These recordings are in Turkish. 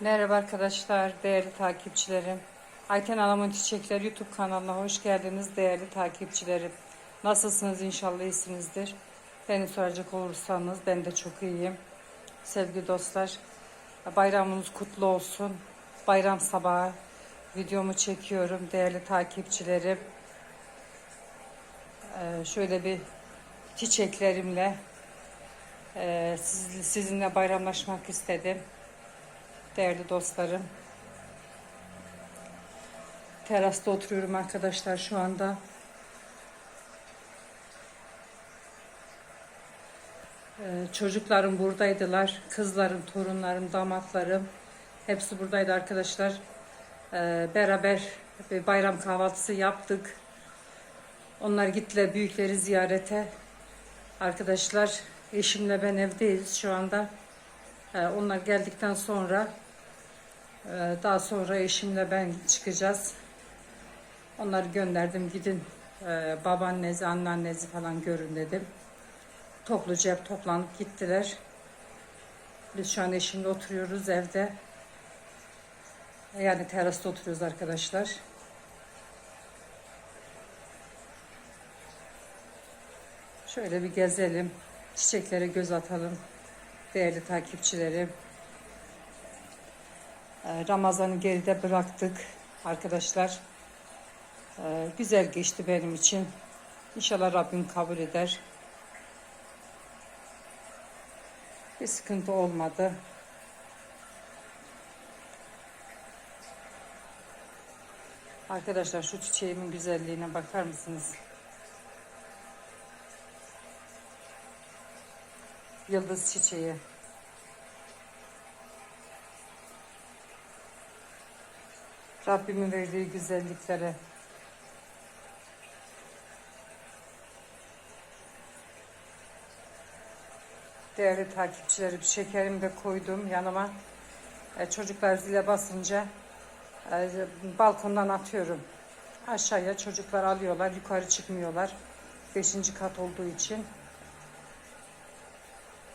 Merhaba arkadaşlar, değerli takipçilerim. Ayten Alamın Çiçekler YouTube kanalına hoş geldiniz değerli takipçilerim. Nasılsınız inşallah iyisinizdir. Beni soracak olursanız ben de çok iyiyim. Sevgili dostlar, bayramınız kutlu olsun. Bayram sabahı videomu çekiyorum değerli takipçilerim. Ee, şöyle bir çiçeklerimle e, siz- sizinle bayramlaşmak istedim değerli dostlarım. Terasta oturuyorum arkadaşlar şu anda. Ee, çocuklarım buradaydılar. Kızlarım, torunlarım, damatlarım. Hepsi buradaydı arkadaşlar. Ee, beraber bir bayram kahvaltısı yaptık. Onlar gittiler büyükleri ziyarete. Arkadaşlar eşimle ben evdeyiz şu anda. Ee, onlar geldikten sonra Daha sonra eşimle ben çıkacağız. Onları gönderdim gidin e, babaannesi, anneannesi falan görün dedim. Topluca hep toplanıp gittiler. Biz şu an eşimle oturuyoruz evde. Yani terasta oturuyoruz arkadaşlar. Şöyle bir gezelim. Çiçeklere göz atalım. Değerli takipçilerim. Ee, Ramazan'ı geride bıraktık arkadaşlar. Ee, Güzel geçti benim için. İnşallah Rabbim kabul eder. Bir sıkıntı olmadı. Arkadaşlar şu çiçeğimin güzelliğine bakar mısınız? Yıldız çiçeği. Rabbimin verdiği güzelliklere. Değerli takipçilerim şekerimi de koydum yanıma. E, çocuklar zile basınca e, balkondan atıyorum. Aşağıya çocuklar alıyorlar, yukarı çıkmıyorlar. Beşinci kat olduğu için.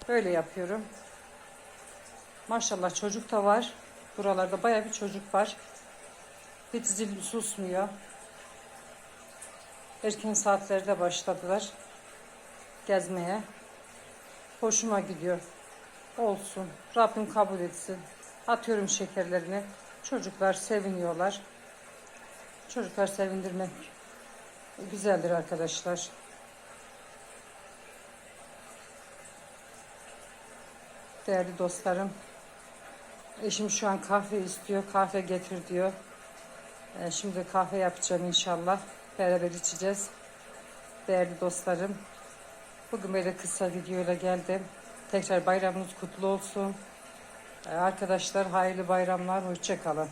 Böyle yapıyorum. Maşallah çocuk da var. Buralarda baya bir çocuk var. Hiç zil susmuyor. Erken saatlerde başladılar gezmeye. Hoşuma gidiyor. Olsun. Rabbim kabul etsin. Atıyorum şekerlerini. Çocuklar seviniyorlar. Çocuklar sevindirmek güzeldir arkadaşlar. Değerli dostlarım. Eşim şu an kahve istiyor. Kahve getir diyor. Ee, Şimdi kahve yapacağım inşallah. Beraber içeceğiz. Değerli dostlarım. Bugün böyle kısa videoyla geldim. Tekrar bayramınız kutlu olsun. Ee, Arkadaşlar hayırlı bayramlar. Hoşçakalın.